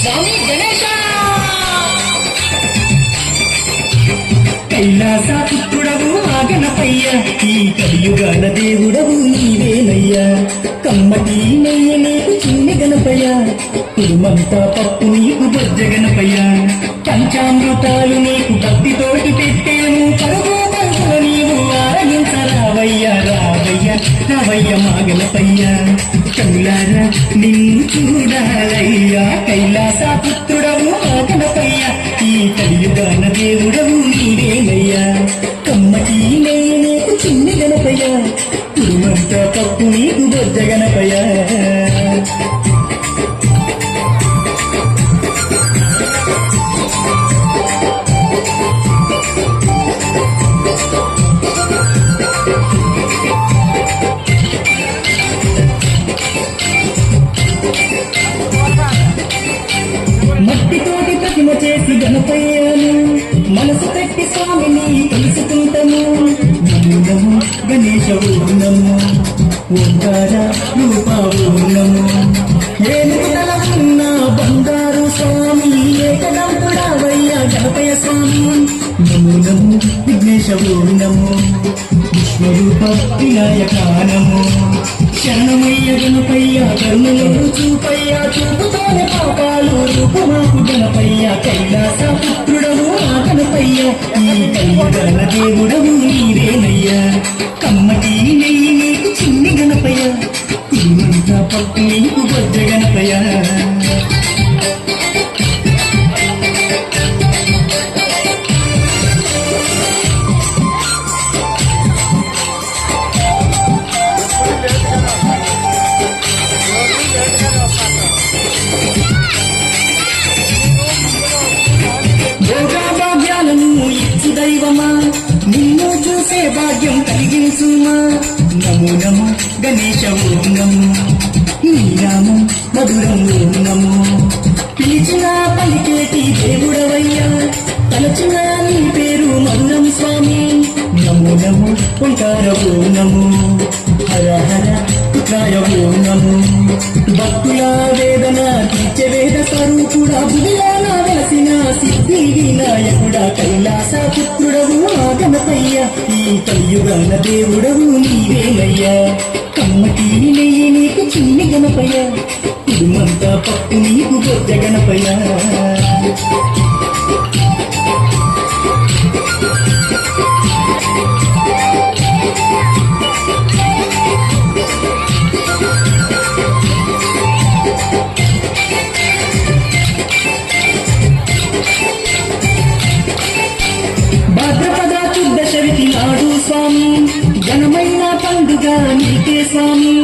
స్వామి కైలాస పుత్రుడవు ఆగనపయ్య ఈ కలియుగాల దేవుడవు నీవేనయ్యా. కమ్మటి నెయ్య నీకు చిన్ని గణపయ్య. కురుమంతా పప్పుని చూడాలయ్యా కైలాస పుత్రుడవు మా ఈ కలియుగాన దేవుడవు నీవేనయ్యా. కమ్మటి నేను నీకు చిన్ని గణపయ్య కురుమంతా పప్పు నీకు మట్టితోటి ప్రతిమ చేసి గణపయ్యాను. మనసు పెట్టి స్వామిని తెలుసుకుంటాము నమో గణేశ ఓనము ఓంకార రూప ఓనము ఏనుగు తల ఉన్న బంగారు స్వామి ఏకదంతుడావయ్య గణపయ్య స్వామి. నమో నమో విఘ్నేశ ఓనము విశ్వరూప వినాయకానము శరణమయ్య గణపయ్య కరుణలు చూపయ్య చూపుతోనే పాపాలు రూపమాకు గణపయ్య కైలాస పుత్రుడము ఆ గణపయ్య ఈ కైగల దేవుడము నీవేనయ్యా. కమ్మటి నెయ్యి నీకు చిన్ని గణపయ్య. తిరుమంతా పట్టు నీకు బొజ్జ గణపయ్య. చూసే భాగ్యం కలిగించుమా? నము నము గణేశ ఓం నమో. నీ నామం మధురం ఓం నమో. పిలిచిన పలికేటి దేవుడవయ్యా? తలచిన నీ పేరు మధురం స్వామి. నము నము ఓంకార ఓం నమో. హర హర పుత్రాయ ఓం నమో. భక్తుల వేదన తీర్చే వేద స్వరూపుడా భువిలోన వెలసిన సిద్ధి వినాయకుడా. యుగాల దేవుడవు నీవేనయ్యా. కమ్మటి నెయ్యి నీకు చిన్ని గణపయ్యా. కుడుమంతా పప్పు నీకు బొజ్జ గణపయ్యా. పండుగ నీకే స్వామి.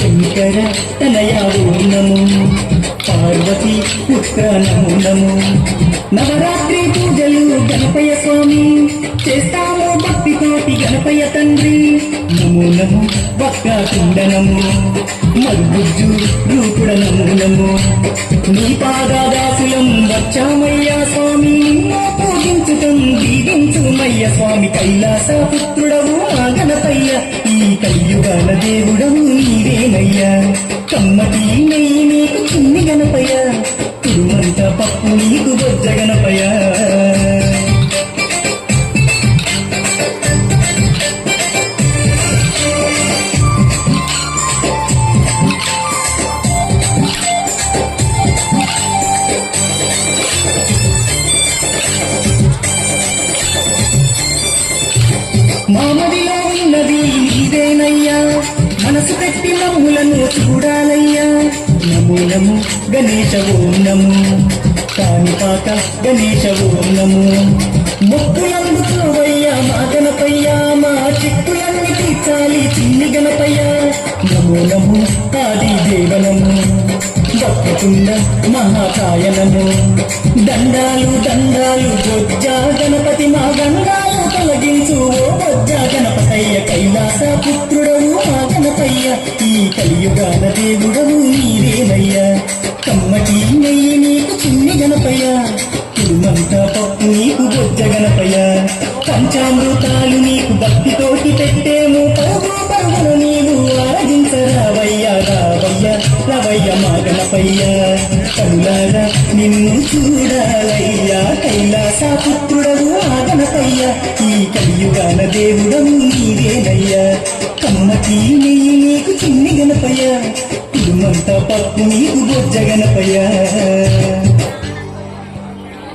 శంకర తనయా ఓం పార్వతి పుత్ర నమో నమో నవరాత్రి పూజలు గణపయ స్వామి. చేస్తాము భక్తితోటి గణపయ తండ్రి. నమో నమో భక్త కుండనము మరుగుజ్జు రూపుడ నమో నమో నీ పాదాదాసులం వచ్చామయ్యా స్వామి. పూజించుతం దీవించుమయ్య స్వామి. కైలాస పుత్రుడవు గణపయ్య. కలియుగాల దేవుడవు నీవేనయ్యా. కమ్మటి నెయ్యి నీకు చిన్ని గణపయ తిరుమంత పప్పు నీకు బొజ్జ గణపయ మామదిలో మనసు పెట్టి మమ్ములను చూడాలయ్యా. నమో నమో గణేశ ఓం నమో కాణిపాక గణేశ ఓం నమో మొక్కులందుకోవయ్యా మా గణపయ్యా మా చిక్కులన్నీ తీర్చాలి చిన్ని గణపయ్యా. నమో నమో ఆది దేవనము. భక్తకుండ మహాకాయనము. దండాలు దండాలు బొజ్జ గణపతి మా గంగాలు తొలగించు. ఓ బొజ్జా గణపతయ్య కైలాస పుత్రుడు. కలియుగాన దేవుడవు నీవేవయ్యా కమ్మటి నెయ్యి నీకు చిన్ని గణపయ్యా? తిరుమంతా పప్పు నీకు బొజ్జ గణపయ్యా? పంచామృతాలు నీకు భక్తితోటి పెట్టేము పరుగు పరుగులు నీవు ఆరాధించరావయ్యా రావయ్యా రవయ్య మా గణపయ్యా. కనులారా నిన్ను చూడాలయ్యా కైలాస పుత్రుడవు ఆ గణపయ్యా. ఈ కలియుగాన దేవుడము నీవేనయ్యా. గణపయ్య కుడుమంతా పప్పు నీకు బొజ్జ గణపయ్య